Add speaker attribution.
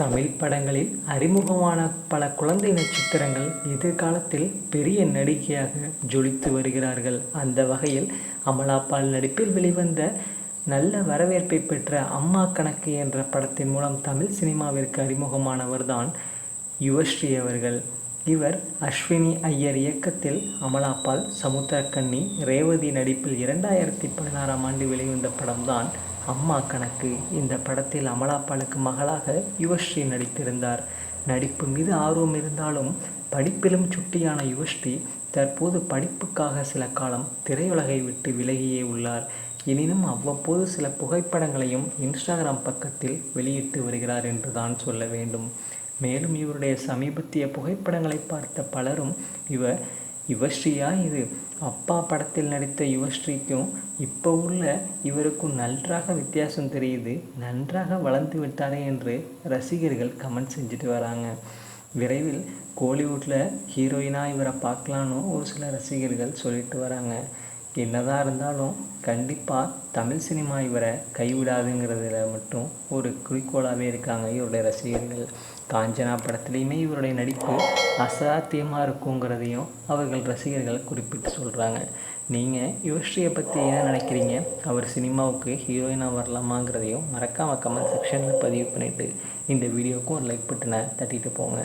Speaker 1: தமிழ் படங்களில் அறிமுகமான பல குழந்தை நட்சத்திரங்கள் எதிர்காலத்தில் பெரிய நடிகையாக ஜொலித்து வருகிறார்கள். அந்த வகையில் அமலா பால் நடிப்பில் வெளிவந்த நல்ல வரவேற்பை பெற்ற அம்மா கணக்கு என்ற படத்தின் மூலம் தமிழ் சினிமாவிற்கு அறிமுகமானவர்தான் யுவஸ்ரீ அவர்கள். இவர் அஸ்வினி ஐயர் இயக்கத்தில் அமலாபால் சமுத்திரக்கண்ணி ரேவதி நடிப்பில் இரண்டாயிரத்தி பதினாறாம் ஆண்டு வெளிவந்த படம்தான் அம்மா கணக்கு. இந்த படத்தில் அமலாபாலுக்கு மகளாக யுவஸ்ரீ நடித்திருந்தார். நடிப்பு மீது ஆர்வம் இருந்தாலும் படிப்பிலும் சுட்டியான யுவஸ்ரீ தற்போது படிப்புக்காக சில காலம் திரையுலகை விட்டு விலகியே உள்ளார். எனினும் அவ்வப்போது சில புகைப்படங்களையும் இன்ஸ்டாகிராம் பக்கத்தில் வெளியிட்டு வருகிறார் என்று தான் சொல்ல வேண்டும். மேலும் இவருடைய சமீபத்திய புகைப்படங்களை பார்த்த பலரும் இவர் யுவஸ்ரீயா இது? அப்பா படத்தில் நடித்த யுவஸ்ரீக்கும் இப்போ உள்ள இவருக்கும் நன்றாக வித்தியாசம் தெரியுது. நன்றாக வளர்ந்து விட்டாரே என்று ரசிகர்கள் கமெண்ட் செஞ்சுட்டு வராங்க. விரைவில் கோலிவுட்டில் ஹீரோயினாக இவரை பார்க்கலான்னு ஒரு சில ரசிகர்கள் சொல்லிட்டு வராங்க. என்னதான் இருந்தாலும் கண்டிப்பாக தமிழ் சினிமா இவரை கைவிடாதுங்கிறதுல மட்டும் ஒரு குறிக்கோளாகவே இருக்காங்க இவருடைய ரசிகர்கள். காஞ்சனா படத்துலேயுமே இவருடைய நடிப்பு அசாத்தியமாக இருக்குங்கிறதையும் அவர்கள் ரசிகர்கள் குறிப்பிட்டு சொல்கிறாங்க நீங்கள் யுவஸ்ரீயை பற்றி என்ன நினைக்கிறீங்க? அவர் சினிமாவுக்கு ஹீரோயினாக வரலாமாங்கிறதையும் மறக்காமல் கமெண்ட் செக்ஷனில் பதிவு பண்ணிவிட்டு இந்த வீடியோவுக்கும் ஒரு லைக் பட்டனை தட்டிட்டு போங்க.